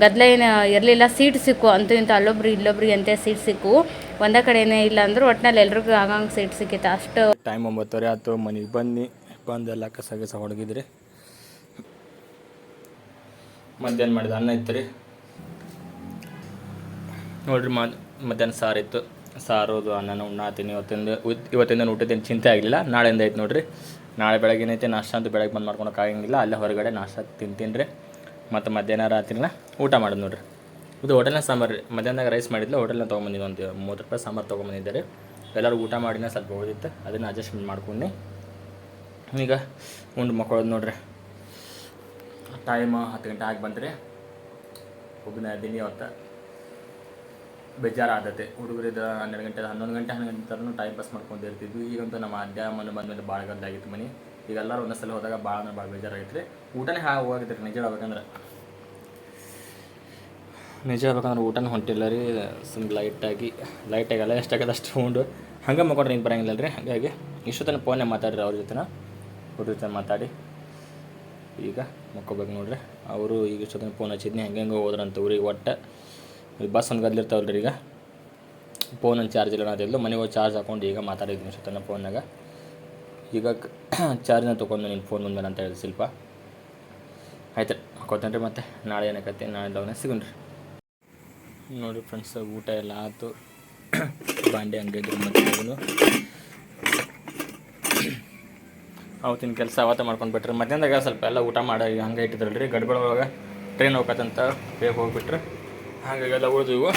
ಗದ್ದಲ ಏನು ಇರಲಿಲ್ಲ, ಸೀಟ್ ಸಿಕ್ಕು. ಅಂತೂ ಇಂಥ ಅಲ್ಲೊಬ್ರು ಇಲ್ಲೊಬ್ರಿಗೆ ಅಂತ ಸೀಟ್ ಸಿಕ್ಕು. ಒಂದೇ ಕಡೆನೇ ಇಲ್ಲ ಅಂದ್ರೆ ಒಟ್ನಲ್ಲಿ ಎಲ್ರಿಗೂ ಆಗಂಗೆ ಸೀಟ್ ಸಿಕ್ಕಿತ್ತು. ಅಷ್ಟು ಟೈಮ್ ಒಂಬತ್ತುವರೆ ಆಯ್ತು, ಮನೆಗೆ ಬನ್ನಿ. ಬಂದು ಎಲ್ಲ ಕಸ ಕಸ ಹೊಡಗಿದ್ರಿ. ಮಧ್ಯಾಹ್ನ ಮಾಡಿದ ಅನ್ನ ಇತ್ತು ರೀ. ನೋಡ್ರಿ, ಮಾ ಮಧ್ಯಾಹ್ನ ಸಾರು ಇತ್ತು. ಸಾರೋದು, ಅನ್ನನ ಉಣ್ಣಾತೀನಿ ಇವತ್ತಿಂದ. ಇವತ್ತಿಂದ ಊಟದಿಂದ ಚಿಂತೆ ಆಗಲಿಲ್ಲ. ನಾಳೆಯಿಂದ ಐತೆ ನೋಡ್ರಿ. ನಾಳೆ ಬೆಳಗ್ಗೆ ಏನೈತೆ, ನಾಷ್ಟ ಅಂತೂ ಬೆಳಗ್ಗೆ ಬಂದು ಮಾಡ್ಕೊಳಕ್ಕೆ ಆಗಂಗಿಲ್ಲ. ಅಲ್ಲೇ ಹೊರಗಡೆ ನಾಷ್ಟ ತಿಂತೀನಿ ರೀ. ಮತ್ತು ಮಧ್ಯಾಹ್ನ ರಾತ್ರಿನ ಊಟ ಮಾಡೋದು ನೋಡ್ರಿ. ಇದು ಹೋಟೆಲ್ನ ಸಾಂಬಾರು, ಮಧ್ಯಾಹ್ನದಾಗ ರೈಸ್ ಮಾಡಿದ್ಲ, ಹೋಟೆಲ್ನ ತೊಗೊಂಬಂದಿದ್ದು ಒಂದು ಮೂವತ್ತು ರೂಪಾಯಿ ಸಾಂಬಾರು ತೊಗೊಂಬಂದಿದ್ದಾರೆ. ಎಲ್ಲರೂ ಊಟ ಮಾಡಿನ ಸ್ವಲ್ಪ ಉಳಿದಿತ್ತು, ಅದನ್ನು ಅಡ್ಜಸ್ಟ್ಮೆಂಟ್ ಮಾಡ್ಕೊಂಡು. ಈಗ ಉಂಡು ಮಕ್ಕಳದು ನೋಡ್ರಿ. ಟೈಮ್ ಹತ್ತು ಗಂಟೆ ಆಗಿ ಬಂದರೆ ಒಬ್ಬನ ದಿನ ಅವತ್ತು ಬೇಜಾರು ಆದತೆ ಹುಡುಗರಿದ ಹನ್ನೆರಡು ಗಂಟೆ, ಹನ್ನೊಂದು ಗಂಟೆ ಹನ್ನೊಂದು ಗಂಟೆ ತನಕ ಟೈಮ್ ಪಾಸ್ ಮಾಡ್ಕೊಂಡು ಇರ್ತಿದ್ವಿ. ಈಗಂತೂ ನಮ್ಮ ಅಧ್ಯಾಯ ಮನೆ ಬಂದ್ಮೇಲೆ ಭಾಳ ಗದ್ದಾಗಿತ್ತು ಮನೆ. ಈಗ ಎಲ್ಲರೂ ಒಂದೊಂದ್ಸಲ ಹೋದಾಗ ಭಾಳ ಅಂದ್ರೆ ಭಾಳ ಬೇಜಾರಾಗಿತ್ತು ರೀ ಊಟನೇ ಹಾಗೆ ಹೋಗಿದ್ರಿ ನಿಜ ಹೇಳ್ಬೇಕಂದ್ರೆ. ನಿಜ ಹೇಳ್ಬೇಕಂದ್ರೆ ಊಟನೂ ಹೊಂಟಿಲ್ಲ ರೀ, ಸುಮ್ ಲೈಟಾಗಿ ಲೈಟಾಗಿ ಎಲ್ಲ ಎಷ್ಟಾಗತ್ತೆ ಅಷ್ಟು ಉಂಡು. ಹಂಗೆ ಮಕ್ಕೊಂಡ್ರೆ ಹಿಂಗೆ ಬರಂಗಿಲ್ಲ ರೀ ಹಾಗಾಗಿ ಇಷ್ಟೊತ್ತನ ಫೋನೇ ಮಾತಾಡ್ರಿ ಅವ್ರ ಜೊತೆನ. ಹುಡುಗ್ರ ಜೊತೆ ಮಾತಾಡಿ. ಈಗ ಮಕ್ಕೋಬೇಕು ನೋಡ್ರಿ. ಅವರು ಈಗ ಇಷ್ಟೊತ್ತನ ಫೋನ್ ಹಚ್ಚಿದ್ನಿ, ಹಂಗೆ ಹೆಂಗೆ ಹೋದ್ರಂತ ಊರಿಗೆ ಒಟ್ಟು. ಬಸ್ ಒಂದು ಗದ್ಲಿರ್ತಾವಲ್ಲ ರೀ ಈಗ. ಫೋನ್ ಚಾರ್ಜ್ ಇಲ್ಲ ಅನ್ನೋದಿಲ್ಲ ಮನೆಗೆ ಹೋಗಿ ಚಾರ್ಜ್ ಹಾಕೊಂಡು ಈಗ ಮಾತಾಡಿದ್ನಿ ಇಷ್ಟೊತ್ತನ ಫೋನ್ನಾಗ ಈಗ ಚಾರ್ಜ್ನ ತೊಗೊಂಡು ನಿನ್ನ ಫೋನ್ ಬಂದ್ಮೇಲೆ ಅಂತ ಹೇಳಿ ಸ್ವಲ್ಪ ಆಯ್ತು ಹಾಕೋತೇನೆ ರೀ ಮತ್ತೆ. ನಾಳೆ ಏನಕ್ಕೆ ನಾಳೆ ಲವನ ಸಿಗೋಣ್ರಿ. ನೋಡಿ ಫ್ರೆಂಡ್ಸ್ ಊಟ ಎಲ್ಲ ಆಯ್ತು. ಬಾಂಡೆ ಮತ್ತೆ ಅದನ್ನು ಅವತ್ತಿನ ಕೆಲಸ ಅವತ್ತ ಮಾಡ್ಕೊಂಡು ಬಿಟ್ರಿ. ಮಧ್ಯಾಹ್ನದಾಗ ಸ್ವಲ್ಪ ಎಲ್ಲ ಊಟ ಮಾಡಿ ಹಂಗೆ ಇಟ್ಟಿದ್ರಲ್ರಿ. ಗಡ್ಬಡ ಒಳಗೆ ಟ್ರೈನ್ ಹೋಗತ್ತಂತ ಬೇಗ ಹೋಗ್ಬಿಟ್ರೆ. ಹಾಗಾಗಿ ಎಲ್ಲ ಉಳಿದಿವು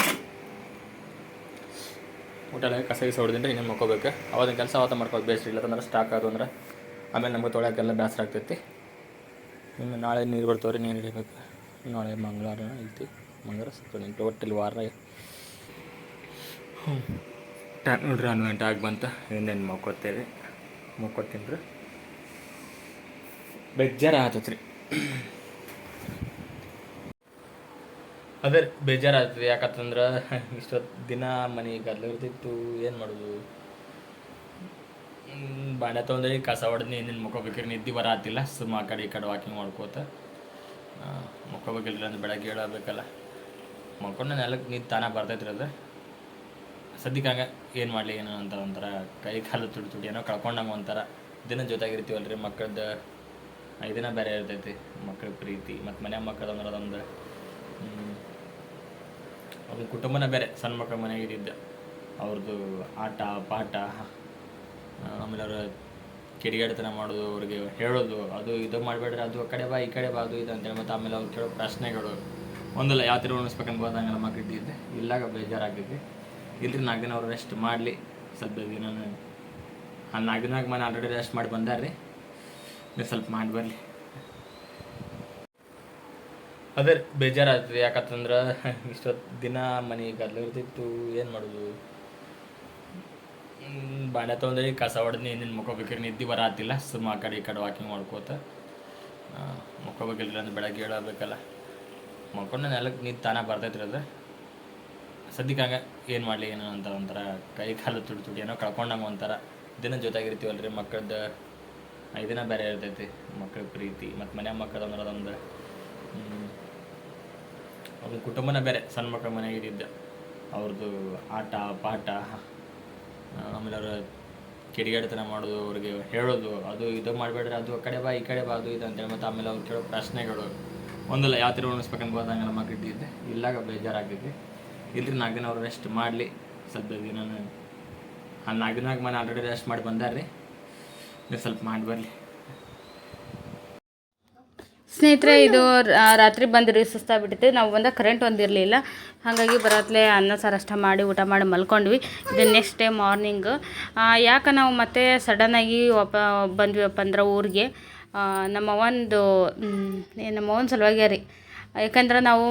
ಊಟ ಎಲ್ಲ ಕಸ ಗಿಸ ಹೊಡೆದಿಂದ್ರೆ ಇನ್ನೇನು ಮಕ್ಕೋಬೇಕು ಅವತ್ತಿನ ಕೆಲಸ ಅವತ್ತ ಮಾಡ್ಕೊಳ್ಳೋದು ಬೇಸ್ರಿ. ಇಲ್ಲಂದ್ರೆ ಸ್ಟಾಕ್ ಆದು ಅಂದ್ರೆ ಆಮೇಲೆ ನಮ್ಗೆ ತೊಳೆಯೋಕ್ಕೆಲ್ಲ ಬೇಸರ ಆಗ್ತೈತಿ. ಇನ್ನು ನಾಳೆ ನೀರು ಬರ್ತಾವ್ರಿ, ನೀರು ಹಿಡಿಬೇಕು. ನಾಳೆ ಮಂಗಳವಾರ ಐತಿ. ಸ್ವಲ್ಪ ಟೋಟಲ್ ವಾರ ಟ್ಯಾಕ್ ನೋಡ್ರಿ ಹನ್ನೊಂದು ಗಂಟೆ ಆಗಿ ಬಂತ. ಇನ್ನೇನು ಮಕ್ಕೋತೇವೆ ಮಕ್ಕೋತೀನಿ ರೀ ಬೇಜಾರು ಆತತ್ರಿ. ಅದೇ ಬೇಜಾರು ಆಗ್ತದೆ ಯಾಕಂತಂದ್ರೆ ಇಷ್ಟೊತ್ತು ದಿನ ಮನೆ ಗದ್ಲ ಇರ್ತಿತ್ತು. ಏನು ಮಾಡೋದು? ಬಾಳೆ ತೊಗೊಂಡ್ರಿ ಕಸ ಹೊಡೆದು ಇನ್ನೇನು ಮುಕ್ಕೋಬೇಕ್ರಿ ನಿದ್ದೆ ಬರತ್ತಿಲ್ಲ ಸುಮ್ಮ ಆ ಕಡೆ ಈ ಕಡೆ ವಾಕಿಂಗ್ ಮಾಡ್ಕೋತ ಮುಖಬೇಕಿಲ್ಲ ಅಂದ್ರೆ ಬೆಳಗ್ಗೆ ಹೇಳಬೇಕಲ್ಲ ಮಕ್ಕೊಂಡು ನೆಲಕ್ಕೆ ನೀರು ತಾನೇ ಬರ್ತೈತ್ರಿ ಅದು. ಸದ್ಯಕ್ಕೆ ಏನು ಮಾಡಲಿ, ಏನೋ ಅಂತ ಒಂಥರ ಕೈ ಕಾಲು ತುಡಿ ತುಡಿ ಏನೋ ಕಳ್ಕೊಂಡಂಗೆ ಒಂಥರ ದಿನ ಜೊತೆಗಿರ್ತೀವಲ್ರಿ ಮಕ್ಕಳದ್ದು ಇದನ್ನ ಬೇರೆ ಇರ್ತೈತಿ ಮಕ್ಕಳ ಪ್ರೀತಿ, ಮತ್ತು ಮನೆ ಮಕ್ಕಳು ಅಂದ್ರೆ ಅದೊಂದು ಅವ್ರ ಕುಟುಂಬನೇ ಬೇರೆ, ಸಣ್ಣ ಮಕ್ಕಳ ಮನೆಗೆ ಇದ್ದಿದ್ದ. ಅವ್ರದ್ದು ಆಟ, ಪಾಠ ಆಮೇಲೆ ಅವ್ರ ಕಿಡಿಗೇಡಿತನ ಮಾಡೋದು, ಅವ್ರಿಗೆ ಹೇಳೋದು, ಅದು ಇದು ಮಾಡಬೇಡ್ರಿ, ಅದು ಆ ಕಡೆ ಬಾ, ಈ ಕಡೆ ಬಾ, ಅದು ಇದು ಅಂತೇಳಿ, ಮತ್ತು ಆಮೇಲೆ ಅವ್ರು ಕೇಳೋ ಪ್ರಶ್ನೆಗಳು. ಒಂದಲ್ಲ ಯಾವ ಥರ ಉಣಿಸ್ಬೇಕಂತ ಮಕ್ಕಳಿಗೆ ಇದ್ದೆ ಇಲ್ಲಾಗ ಬೇಜಾರಾಗಿದ್ದೆ. ಇಲ್ರಿ ನಾಲ್ಕು ದಿನ ಅವ್ರು ರೆಸ್ಟ್ ಮಾಡಲಿ. ಸದ್ಯ ದಿನ ಆ ನಾಲ್ಕು ದಿನಾಗ ಮನೆ ಆಲ್ರೆಡಿ ರೆಸ್ಟ್ ಮಾಡಿ ಬಂದಾರ್ರಿ. ನೀವು ಸ್ವಲ್ಪ ಮಾಡಿ ಬರಲಿ. ಅದೇ ಬೇಜಾರಾಗ್ತದೆ. ಯಾಕಂತಂದ್ರೆ ಇಷ್ಟೊತ್ತು ದಿನ ಮನೆ ಗದ್ಲ ಇರ್ತಿತ್ತು ಏನು ಮಾಡೋದು? ಬಾಂಡೆ ತೊಗೊಂಡ್ರಿ, ಕಸ ಹೊಡೆದು ನಿನ್ನ ಮುಕ್ಕೋಬೇಕ್ರಿ ನಿದ್ದೆ ಬರತ್ತಿಲ್ಲ ಸುಮ್ಮ ಆ ಕಡೆ ಈ ಕಡೆ ವಾಕಿಂಗ್ ಮಾಡ್ಕೋತ ಮುಕ್ಕೋಬೇಕಿಲ್ಲ ಅಂದ್ರೆ ಬೆಳಗ್ಗೆ ಹೇಳಬೇಕಲ್ಲ ಮಕ್ಕೊಂಡು ನೆಲಕ್ಕೆ ನೀರು ತಾನೇ ಬರ್ತೈತ್ರಿ ಅದು. ಸದ್ಯಕ್ಕೆ ಹಂಗೆ ಏನು ಮಾಡಲಿ, ಏನೋ ಅಂತ ಒಂಥರ ಕೈ ಕಾಲು ತುಡಿ ತುಡಿ ಏನೋ ಕಳ್ಕೊಂಡಂಗೆ ಒಂಥರ ದಿನ ಜೊತೆಗಿರ್ತೀವಲ್ರಿ ಮಕ್ಕಳದ್ದು ಇದನ್ನ ಬೇರೆ ಇರ್ತೈತಿ ಮಕ್ಕಳ ಪ್ರೀತಿ ಮತ್ತು ಮನೆ ಮಕ್ಕಳು ಅಂದ್ರೆ ಅದೊಂದು ಅವ್ರ ಕುಟುಂಬನ ಬೇರೆ ಸಣ್ಣ ಮಕ್ಕಳ ಮನೆಗೆ ಇದ್ದಿದ್ದ ಅವ್ರದ್ದು ಆಟ, ಪಾಠ, ಆಮೇಲೆ ಅವ್ರ ಕಿಡಿಗೇಡಿತನ ಮಾಡೋದು, ಅವ್ರಿಗೆ ಹೇಳೋದು, ಅದು ಇದು ಮಾಡಬೇಡ್ರಿ, ಅದು ಆ ಕಡೆ ಬಾ, ಈ ಕಡೆ ಬಾ, ಅದು ಇದು ಅಂತೇಳಿ ಮತ್ತು ಆಮೇಲೆ ಅವ್ರು ಕೇಳೋ ಪ್ರಶ್ನೆಗಳು. ಒಂದಲ್ಲ ಯಾವ ಥರ ಉಣಿಸ್ಬೇಕಂತ ಹೋದಂಗೆಲ್ಲ ಮಕ್ಕಳಿದ್ದೆ ಇಲ್ಲಾಗ ಬೇಜಾರಾಗ್ತೈತಿ. ಇಲ್ರಿ ನಾಲ್ಕು ದಿನ ಅವ್ರು ರೆಸ್ಟ್ ಮಾಡಲಿ. ಸ್ವಲ್ಪ ದಿನ ಆ ನಾಲ್ಕು ದಿನಾಗ ಮನೆ ಆಲ್ರೆಡಿ ರೆಸ್ಟ್ ಮಾಡಿ ಬಂದಾರ್ರಿ. ನೀವು ಸ್ವಲ್ಪ ಮಾಡಿ ಬರಲಿ. ಸ್ನೇಹಿತರೆ, ಇದು ರಾತ್ರಿ ಬಂದಿರಿ ಸುಸ್ತಾಗ್ಬಿಟ್ಟಿತ್ತು ನಾವು ಬಂದ ಕರೆಂಟ್ ಒಂದಿರಲಿಲ್ಲ ಹಾಗಾಗಿ ಬರತ್ಲೆ ಅನ್ನ ಸಾರು ಅಷ್ಟ ಮಾಡಿ ಊಟ ಮಾಡಿ ಮಲ್ಕೊಂಡ್ವಿ. ಇದು ನೆಕ್ಸ್ಟ್ ಡೇ ಮಾರ್ನಿಂಗ್ ಯಾಕೆ ನಾವು ಮತ್ತೆ ಸಡನ್ನಾಗಿ ವಾಪ ಬಂದ್ವಿಪ್ಪ ಅಂದ್ರೆ ಊರಿಗೆ. ನಮ್ಮ ಒಂದು ನಮ್ಮ ಅವನ ಸಲುವಾಗಿ ರೀ. ಯಾಕಂದ್ರೆ ನಾವು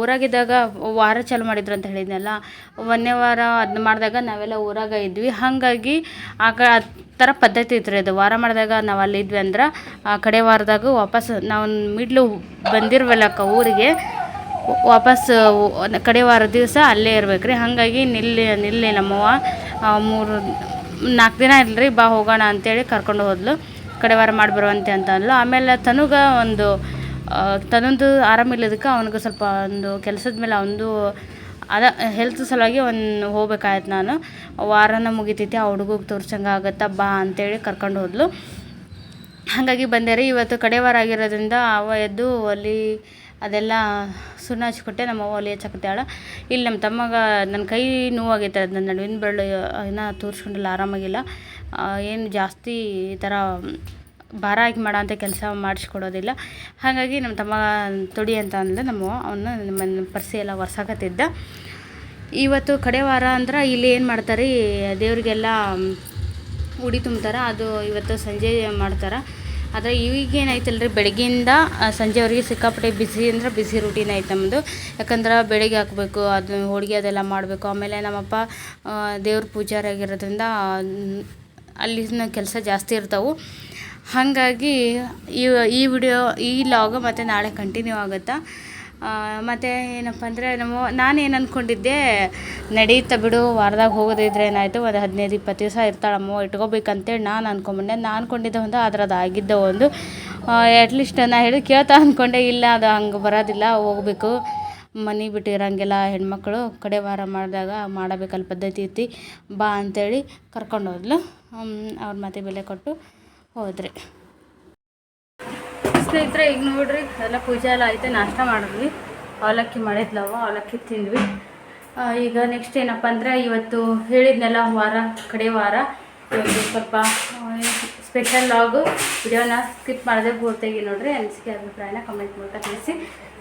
ಊರಾಗಿದ್ದಾಗ ವಾರ ಚಾಲು ಮಾಡಿದ್ರು ಅಂತ ಹೇಳಿದ್ನಲ್ಲ ಒಂದನೇ ವಾರ ಅದನ್ನ ಮಾಡಿದಾಗ ನಾವೆಲ್ಲ ಊರಾಗ ಇದ್ವಿ. ಹಾಗಾಗಿ ಆಗ ಆ ಥರ ಪದ್ಧತಿ ಇತ್ತು ರೀ ಅದು. ವಾರ ಮಾಡಿದಾಗ ನಾವು ಅಲ್ಲಿ ಇದ್ವಿ ಅಂದ್ರೆ ಆ ಕಡೆ ವಾರದಾಗ ವಾಪಸ್ ನಾವು ಮಿಡ್ಲು ಬಂದಿರ್ವಲ್ಲಕ್ಕ ಊರಿಗೆ, ವಾಪಸ್ ಕಡೆ ವಾರ ದಿವಸ ಅಲ್ಲೇ ಇರ್ಬೇಕು ರೀ. ಹಾಗಾಗಿ ನಿಲ್ಲಿ ನಿಲ್ಲಿ ನಮ್ಮವ್ವ ಮೂರು ನಾಲ್ಕು ದಿನ ಇಲ್ರಿ ಬಾ ಹೋಗೋಣ ಅಂತೇಳಿ ಕರ್ಕೊಂಡು ಹೋದ್ಲು. ಕಡೆ ವಾರ ಮಾಡಿ ಬರುವಂತೆ ಅಂತ ಅಂದ್ಲು. ಆಮೇಲೆ ತನುಗ ಒಂದು ತನ್ನೊಂದು ಆರಾಮಿಲ್ಲದಕ್ಕೆ ಅವನಿಗೆ ಸ್ವಲ್ಪ ಒಂದು ಕೆಲಸದ ಮೇಲೆ ಅವನದು ಅದ ಹೆಲ್ತ್ ಸಲುವಾಗಿ ಒಂದು ಹೋಗ್ಬೇಕಾಯ್ತು ನಾನು. ವಾರನ ಮುಗಿತೈತಿ, ಆ ಹುಡುಗಿಗೆ ತೋರ್ಸಂಗೆ ಆಗತ್ತಾ ಬಾ ಅಂತೇಳಿ ಕರ್ಕೊಂಡು ಹೋದ್ಲು. ಹಾಗಾಗಿ ಬಂದೆ ಇವತ್ತು ಕಡೆವಾರ ಆಗಿರೋದ್ರಿಂದ ಅವ ಎದ್ದು ಒಲಿ, ಅದೆಲ್ಲ ಸುಣ್ಣ ಹಚ್ಕೊಟ್ಟೆ. ನಮ್ಮ ಅವ್ವ ಒಲಿ ಹಚ್ಚಕತ್ತಾಳ. ಇಲ್ಲಿ ನಮ್ಮ ತಮ್ಮಗ, ನನ್ನ ಕೈ ನೋವಾಗೈತೆ ನನ್ನ ನಡುವಿನ ಬೆರಳು ಇನ್ನೂ ತೋರಿಸ್ಕೊಂಡಿಲ್ಲ, ಆರಾಮಾಗಿಲ್ಲ. ಏನು ಜಾಸ್ತಿ ಈ ಥರ ಭಾರ ಹಾಕಿ ಮಾಡೋಂಥ ಕೆಲಸ ಮಾಡಿಸ್ಕೊಡೋದಿಲ್ಲ. ಹಾಗಾಗಿ ನಮ್ಮ ತಮ್ಮ ತೊಡಿ ಅಂತ ಅಂದ್ರೆ ನಮ್ಮವ್ವ ಅವನ್ನ ನಮ್ಮ ಪರ್ಸಿ ಎಲ್ಲ ಒರ್ಸಾಕತ್ತಿದ್ದ. ಇವತ್ತು ಕಡೆ ವಾರ ಅಂದ್ರೆ ಇಲ್ಲಿ ಏನು ಮಾಡ್ತಾರೆ ದೇವರಿಗೆಲ್ಲ ಉಡಿ ತುಂಬ್ತಾರೆ, ಅದು ಇವತ್ತು ಸಂಜೆ ಮಾಡ್ತಾರೆ. ಆದರೆ ಈಗೇನಾಯ್ತಲ್ಲ ರೀ ಬೆಳಗ್ಗೆಯಿಂದ ಸಂಜೆವರೆಗೆ ಸಿಕ್ಕಾಪಟ್ಟೆ ಬಿಸಿ ಅಂದ್ರೆ ಬಿಸಿ ರೂಟೀನ್ ಐತೆ ನಮ್ಮದು ಯಾಕಂದ್ರೆ ಬೆಳಗ್ಗೆ ಹಾಕಬೇಕು ಅದು ಹೋಳಿಗೆ ಅದೆಲ್ಲ ಮಾಡಬೇಕು. ಆಮೇಲೆ ನಮ್ಮಪ್ಪ ದೇವ್ರ ಪೂಜಾರಿ ಆಗಿರೋದ್ರಿಂದ ಅಲ್ಲಿನ ಕೆಲಸ ಜಾಸ್ತಿ ಇರ್ತಾವೆ. ಹಾಗಾಗಿ ಈ ಈ ವಿಡಿಯೋ, ಈ ಲಾಗ್ ಮತ್ತು ನಾಳೆ ಕಂಟಿನ್ಯೂ ಆಗುತ್ತಾ? ಮತ್ತು ಏನಪ್ಪ ಅಂದರೆ ನಮ್ಮ ನಾನು ಏನು ಅಂದ್ಕೊಂಡಿದ್ದೆ ನಡೀತಾ ಬಿಡು, ವಾರದಾಗ ಹೋಗೋದಿದ್ರೆ ಏನಾಯಿತು? ಒಂದು ಹದಿನೈದು, ಇಪ್ಪತ್ತು ದಿವಸ ಇರ್ತಾಳಮ್ಮ, ಇಟ್ಕೋಬೇಕಂತೇಳಿ ನಾನು ಅಂದ್ಕೊಂಬಂಡೆ ನಾನು ಅಂದ್ಕೊಂಡಿದ್ದೆ ಒಂದು ಆದ್ರೆ ಅದು ಆಗಿದ್ದ ಒಂದು ಅಟ್ಲೀಸ್ಟ್ ನಾನು ಹೇಳಿ ಕೇಳ್ತಾ ಅಂದ್ಕೊಂಡೆ ಇಲ್ಲ, ಅದು ಹಂಗೆ ಬರೋದಿಲ್ಲ, ಹೋಗಬೇಕು. ಮನೆ ಬಿಟ್ಟು ಇರೋಂಗಿಲ್ಲ ಹೆಣ್ಮಕ್ಳು, ಕಡೆ ವಾರ ಮಾಡಿದಾಗ ಮಾಡಬೇಕಲ್ಲ ಪದ್ಧತಿ ಐತಿ, ಬಾ ಅಂತೇಳಿ ಕರ್ಕೊಂಡು ಹೋದ್ಲು. ಅವ್ರ ಮತ್ತೆ ಬೆಲೆ ಕೊಟ್ಟು ಹೋದ್ರಿ. ಸ್ನೇಹಿತರೆ, ಈಗ ನೋಡ್ರಿ, ಎಲ್ಲ ಪೂಜೆ ಎಲ್ಲ ಐತೆ, ನಾಷ್ಟ ಮಾಡಿದ್ವಿ. ಅವಲಕ್ಕಿ ಮಾಡಿದ್ಲವ, ಅವಲಕ್ಕಿ ತಿಂದ್ವಿ. ಈಗ ನೆಕ್ಸ್ಟ್ ಏನಪ್ಪ ಅಂದರೆ, ಇವತ್ತು ಹೇಳಿದ್ನೆಲ್ಲ, ವಾರ, ಕಡೆ ವಾರ, ಇವತ್ತು ಸ್ವಲ್ಪ ಸ್ಪೆಷಲ್ ಲಾಗು ವಿಡಿಯೋನ ಸ್ಕಿಪ್ ಮಾಡದೆ ಪೂರ್ತಿಯಾಗಿ ನೋಡ್ರಿ ಅನಿಸಿಕೆ ಅಭಿಪ್ರಾಯನ ಕಮೆಂಟ್ ಮೂಲಕ ತಿಳಿಸಿ.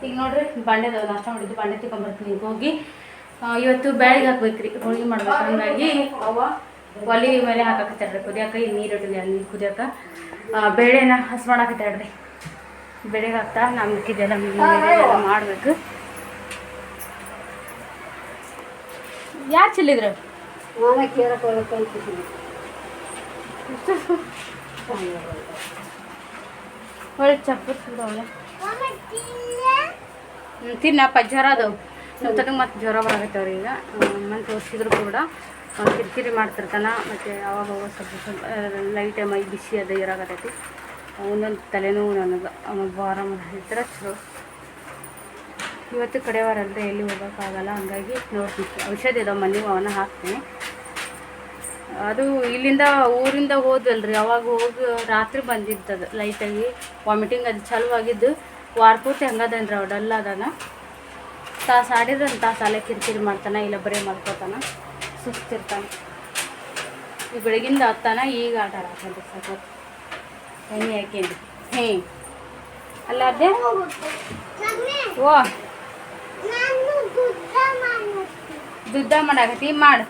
ಈಗ ನೋಡ್ರಿ ಬಾಂಡೆದ ನಾಷ್ಟ ಮಾಡಿದ್ದು, ಬಾಂಡೆ ತಗೊಂಬರ್ತೀನಿ ಈಗ ಹೋಗಿ ಇವತ್ತು ಬ್ಯಾಳಿಗೆ ಹಾಕ್ಬೇಕ್ರಿ, ಹೋಳಿಗೆ ಮಾಡ್ಬೇಕು ಹಂಗಾಗಿ. ಅವ್ವ ಒಲಿ ಮೇಲೆ ರೀ ಕುದಿಯಾಕ ಈ ನೀರು ಇಟ್ಟಿದೆ ಅಲ್ಲಿ ಕುದಿಯಾಕ. ಬೇಳೆನ ಹಸ್ ಮಾಡಾಕತ್ತಾಳ್ರಿ ಬೆಳೆಗೆ ಹಾಕ್ತಾ ನಾನು ಮಿಕ್ಕಿದ್ದೆಲ್ಲ ಮಾಡಬೇಕು. ಯಾರು ಚೆಲ್ಲಿದ್ರು ಒಳ್ಳೆ ಚಪ್ಪು ಒಳ್ಳೆ ತಿನ್ನಪ್ಪ ಜ್ವರ ಅದು ನಮ್ಮ ತನಗೆ ಮತ್ತೆ ಜ್ವರ ಬರಾಕತ್ತವ್ರಿ ಈಗ. ಮನೆ ತೋರಿಸಿದ್ರು ಕೂಡ. ಅವ್ನು ಕಿರಿಕಿರಿ ಮಾಡ್ತಿರ್ತಾನೆ, ಮತ್ತು ಅವಾಗ ಅವಾಗ ಸ್ವಲ್ಪ ಸ್ವಲ್ಪ ಲೈಟ್ ಮೈ ಬಿಸಿ ಅದು ಇರಾಗತೈತಿ. ಒಂದೊಂದು ತಲೆನೋವು ನನಗೆ ಅವನು ವಾರ ಇದ್ರೆ ಚಲೋ. ಇವತ್ತು ಕಡೆ ಎಲ್ಲಿ ಹೋಗೋಕ್ಕಾಗಲ್ಲ ಹಂಗಾಗಿ ನೋಡ್ತೀನಿ ಔಷಧಿ ಇದಾವೆ ಮನೆಗೆ ಅವನ್ನ ಹಾಕ್ತೀನಿ. ಅದು ಇಲ್ಲಿಂದ ಊರಿಂದ ಹೋದ್ವಲ್ರಿ, ಅವಾಗ ಹೋಗಿ ರಾತ್ರಿ ಬಂದಿದ್ದದು ಲೈಟಾಗಿ ವಾಮಿಟಿಂಗ್ ಅದು ಚಾಲು ಆಗಿದ್ದು, ವಾರ ಪೂರ್ತಿ ಹಂಗದನ್ರಿ ಅವ ಡಲ್ ಅದಾನ ತಾಸು ಆಡಿದ್ರೆ ತಾಸು ಅಲ್ಲೇ ಕಿರಿಕಿರಿ ಮಾಡ್ತಾನೆ, ಇಲ್ಲ ಬರೀ ಮಲ್ಕೋತಾನ ಸುಸ್ತಿರ್ತಾನೆ. ಈ ಬೆಳಗಿಂದ ಹತ್ತಾನ ಈಗ ಆಟ ಆಡ್ತಾನೆ ಸಾಕು ಎಣ್ಣೆ ಹಾಕಿ ಹೇ. ಅಲ್ಲ ಅದೇ. ಓ. ದುಡ್ಡ ಮಾಡಾಕತ್ತಿ ಮಾಡು.